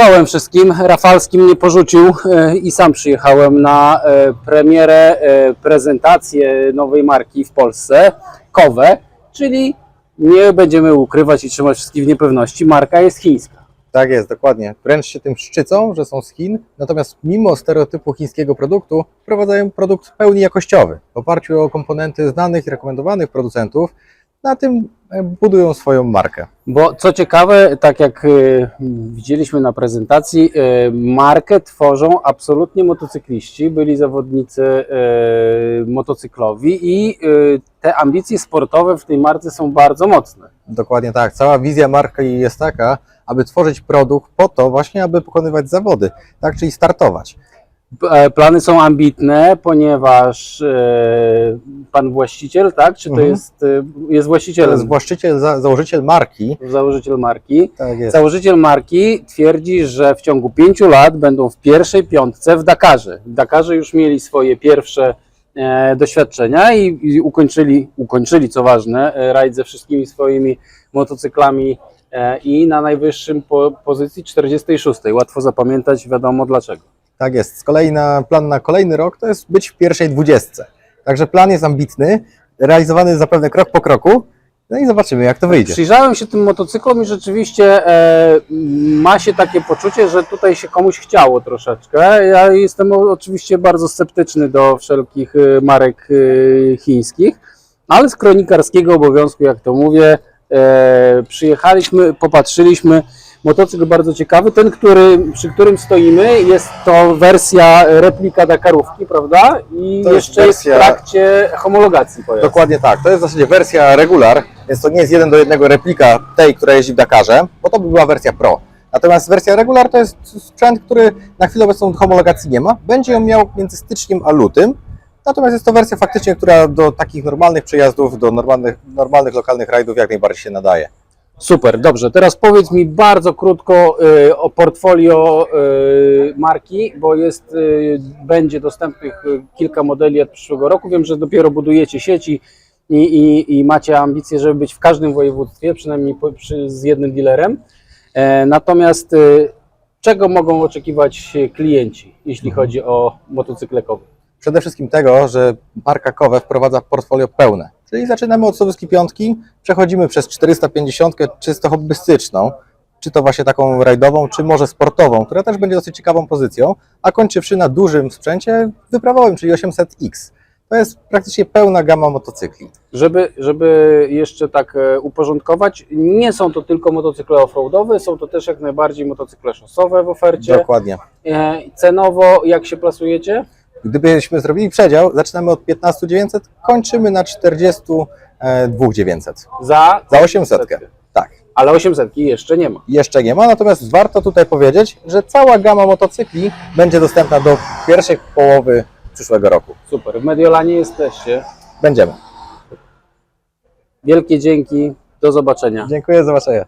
Czołem wszystkim. Rafalski mnie porzucił e, i sam przyjechałem na e, premierę, e, prezentację nowej marki w Polsce, Kowe, czyli nie będziemy ukrywać i trzymać wszystkich w niepewności, marka jest chińska. Tak jest, dokładnie. Wręcz się tym szczycą, że są z Chin, natomiast mimo stereotypu chińskiego produktu wprowadzają produkt w pełni jakościowy. W oparciu o komponenty znanych i rekomendowanych producentów, na tym budują swoją markę. Bo co ciekawe, tak jak e, widzieliśmy na prezentacji, e, markę tworzą absolutnie motocykliści, byli zawodnicy e, motocyklowi i te ambicje sportowe w tej marce są bardzo mocne. Dokładnie tak. Cała wizja marki jest taka, aby tworzyć produkt po to właśnie, aby pokonywać zawody, tak, czyli startować. E, Plany są ambitne, ponieważ e, pan właściciel, tak? Czy to Mhm. jest, e, jest To właścicielem, jest właściciel, za, założyciel marki. założyciel marki? Tak jest. Założyciel marki twierdzi, że w ciągu pięciu lat będą w pierwszej piątce w Dakarze. W Dakarze już mieli swoje pierwsze e, doświadczenia i, i ukończyli, ukończyli, co ważne, rajd ze wszystkimi swoimi motocyklami e, i na najwyższym po, pozycji 46. Łatwo zapamiętać, wiadomo dlaczego. Tak jest. Z kolei na plan na kolejny rok to jest być w pierwszej dwudziestce. Także plan jest ambitny, realizowany zapewne krok po kroku. No i zobaczymy, jak to wyjdzie. Przyjrzałem się tym motocyklom i rzeczywiście e, ma się takie poczucie, że tutaj się komuś chciało troszeczkę. Ja jestem oczywiście bardzo sceptyczny do wszelkich e, marek e, chińskich, ale z kronikarskiego obowiązku, jak to mówię, e, przyjechaliśmy, popatrzyliśmy. Motocykl bardzo ciekawy. Ten, który, przy którym stoimy, jest to wersja replika Dakarówki, prawda? I To jest jeszcze jest, wersja- w trakcie homologacji pojazdu. Dokładnie tak. To jest w zasadzie wersja regular, więc to nie jest jeden do jednego replika tej, która jeździ w Dakarze, bo to by była wersja Pro. Natomiast wersja regular to jest sprzęt, który na chwilę obecną homologacji nie ma. Będzie ją miał między styczniem a lutym. Natomiast jest to wersja faktycznie, która do takich normalnych przejazdów, do normalnych, normalnych lokalnych rajdów jak najbardziej się nadaje. Super, dobrze. Teraz powiedz mi bardzo krótko y, o portfolio y, marki, bo jest, y, będzie dostępnych y, kilka modeli od przyszłego roku. Wiem, że dopiero budujecie sieci i, i, i macie ambicje, żeby być w każdym województwie, przynajmniej po, przy, z jednym dealerem. E, natomiast y, czego mogą oczekiwać klienci, jeśli chodzi o motocykle kowe? Przede wszystkim tego, że marka Kowe wprowadza portfolio pełne. Czyli zaczynamy od Sowyski Piątki, przechodzimy przez 450 czysto hobbystyczną, czy to właśnie taką rajdową, czy może sportową, która też będzie dosyć ciekawą pozycją, a kończywszy na dużym sprzęcie wyprawowym, czyli 800X. To jest praktycznie pełna gama motocykli. Żeby, żeby jeszcze tak e, uporządkować, nie są to tylko motocykle offroadowe, są to też jak najbardziej motocykle szosowe w ofercie. Dokładnie. E, Cenowo jak się plasujecie? Gdybyśmy zrobili przedział, zaczynamy od 15 900, kończymy na 42 900. Za, Za 800. Tak. Ale 800 jeszcze nie ma. jeszcze nie ma, natomiast warto tutaj powiedzieć, że cała gama motocykli będzie dostępna do pierwszej połowy przyszłego roku. Super. W Mediolanie jesteście. Będziemy. Wielkie dzięki. Do zobaczenia. Dziękuję, do zobaczenia.